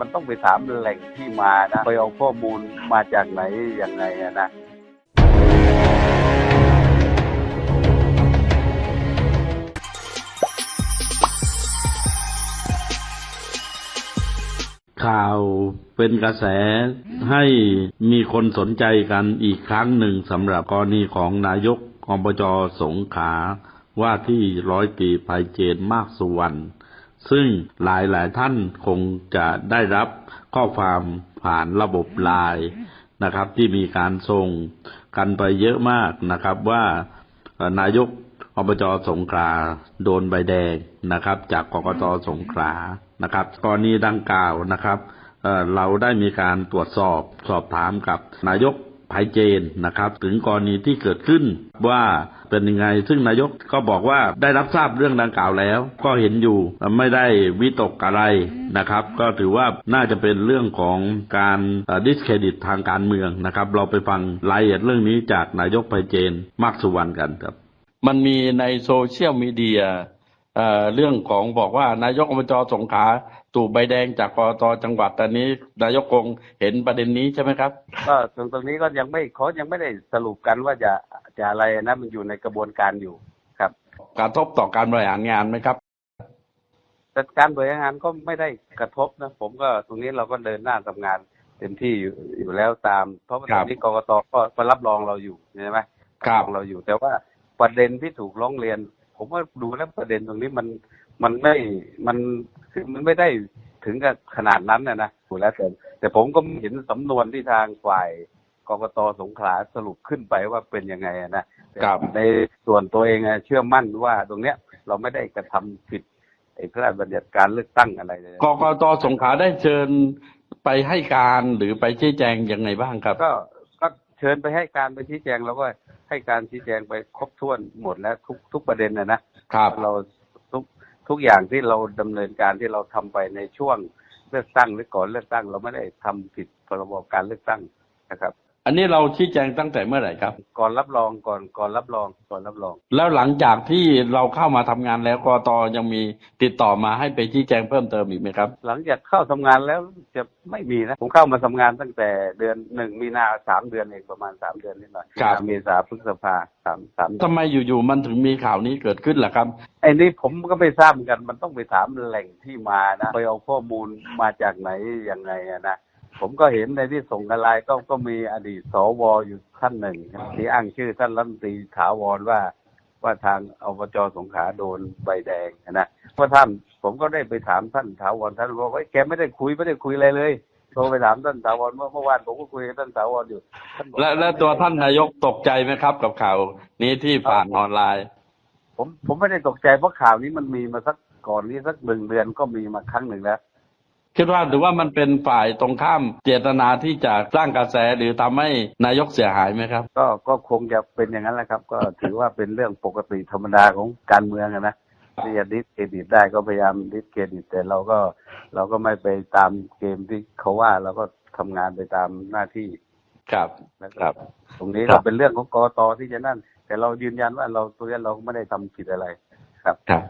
มันต้องไปถามแหล่งที่มานะไปเอาข้อมูลมาจากไหนยังไงอะนะข่าวเป็นกระแสให้มีคนสนใจกันอีกครั้งหนึ่งสำหรับกรณีของนายกอบจสงขาว่าที่ร้อยตรีภัยเจนมากสุวรรณ ซึ่งหลายหลายท่านคงจะได้รับข้อความผ่านระบบไลน์นะครับ ที่มีการส่งกันไปเยอะมากนะครับ ว่านายกอบจสงขลาโดนใบแดงนะครับ จากกกตสงขลานะครับกรณีดังกล่าวนะครับเเราได้มีการตรวจสอบสอบถามกับนายกไพเจนนะครับ ถึงกรณีที่เกิดขึ้นว่า เป็นยังไง ซึ่งนายกก็บอกว่าได้รับทราบเรื่องดังกล่าวแล้ว ก็เห็นอยู่ไม่ได้วิตกอะไรนะครับ ก็ถือว่าน่าจะเป็นเรื่องของการดิสเครดิตทางการเมืองนะครับ เราไปฟังรายละเอียดเรื่องนี้จากนายกไพเจนมากสุวรรณกันครับ มันมีในโซเชียลมีเดีย เอ่อเรื่องของบอกว่านายกอบจสงขลาถูกใบแดงจากกตจังหวัดแต่นี้ นายกคงเห็นประเด็นนี้ใช่ไหมครับ ก็ตรงตรงนี้ก็ยังไม่เขายังไม่ได้สรุปกันว่าจะจะอะไรนะมันอยู่ในกระบวนการอยู่ครับกระทบต่อการบริหารงานไหมครับ แต่การบริหารงานก็ไม่ได้กระทบนะ ผมก็ตรงนี้เราก็เดินหน้าทำงานเต็มที่อยู่อยู่แล้วตาม เพราะว่าครัตบอนนี้กกตก็ก็รับรองเราอยู่ใช่ไหมครับรองเราอยู่ แต่ว่าประเด็นที่ถูกร้องเรียน ผมว่าดูแล้วประเด็นตรงนี้มันมันไม่มันคือมันไม่ได้ถึงกับขนาดนั้นนะนะดูแล้วแต่แต่ผมก็เห็นสำนวนที่ทางฝ่ายกกตสงขลาสรุปขึ้นไปว่าเป็นยังไงอะนะครับในส่วนตัวเองอะเชื่อมั่นว่าตรงเนี้ยเราไม่ได้กระทำผิดไอ้พระราชบัญญัติการเลือกตั้งอะไรเลยกกตสงขลาได้เชิญไปให้การหรือไปชี้แจงยังไงบ้างครับ ก็ก็ เชิญไปให้การไปชี้แจงแล้วก็ให้การชี้แจงไปครบถ้วนหมดแล้วทุกทุกประเด็นนะนะครับเราทุกทุกอย่างที่เราดำเนินการที่เราทำไปในช่วงเลือกตั้งหรือก่อนเลือกตั้ง เราไม่ได้ทำผิดพรบการเลือกตั้งนะครับ อันนี้เราชี้แจงตั้งแต่เมื่อไหร่ครับ ก่อนรับรองก่อนก่อนรับรองก่อนรับรอง แล้วหลังจากที่เราเข้ามาทำงานแล้วกตยังมีติดต่อมาให้ไปชี้แจงเพิ่มเติมอีกไหมครับ หลังจากเข้าทำงานแล้วจะไม่มีนะผมเข้ามาทำงานตั้งแต่เดือนหนึ่งมีนาสามเดือนเองประมาณสามเดือนนิดหน่อยครับเมษาพฤษภาสามสามเดือนทำไมอยู่ๆมันถึงมีข่าวนี้เกิดขึ้นล่ะครับไอ้นี่ผมก็ไม่ทราบเหมือนกันมันต้องไปถามแหล่งที่มานะไปเอาข้อมูลมาจากไหนยังไงอะนะ ผมก็เห็นในที่ส่งกันไลน์ก็ก็มีอดีตสวอยู่ท่านหนึ่งที่อ้างชื่อท่านรัฐมนตรีถาวรว่า ว่าทางอบจสงขลาโดนใบแดงนะเพราะท่านผมก็ได้ไปถามท่านถาวรท่านบอกว่าแกไม่ได้คุยไม่ได้คุยอะไรเลยโทรไปถามท่านถาวรเมื่อเมื่อวานผมก็คุยกับท่านถาวรอยู่ท่านบอกและและตัวท่านนายกตกใจไหมครับ กับข่าวนี้ที่ผ่านออนไลน์ ผมผมไม่ได้ตกใจเพราะข่าวนี้มันมีมาสักก่อนนี้สักหนึ่งเดือนก็มีมาครั้งหนึ่งแล้ว คิดว่าถือว่ามันเป็นฝ่ายตรงข้ามเจตนาที่จะสร้างกระแสหรือทำให้นายกเสียหายไหมครับ ก็ก็คงจะเป็นอย่างนั้นแหละครับ ก็ถือว่าเป็นเรื่องปกติธรรมดาของการเมืองอะนะที่จะดิสเครดิตได้ก็พยายามดิสเครดิต แต่เราก็เราก็ไม่ไปตามเกมที่เขาว่าเราก็ทำงานไปตามหน้าที่ครับนะคครัรับบตรงนี้ครับเราเป็นเรื่องของกตที่จะนั่น แต่เรายืนยันว่าเราตัวนี้เราไม่ได้ทำผิดอะไร ครับครับ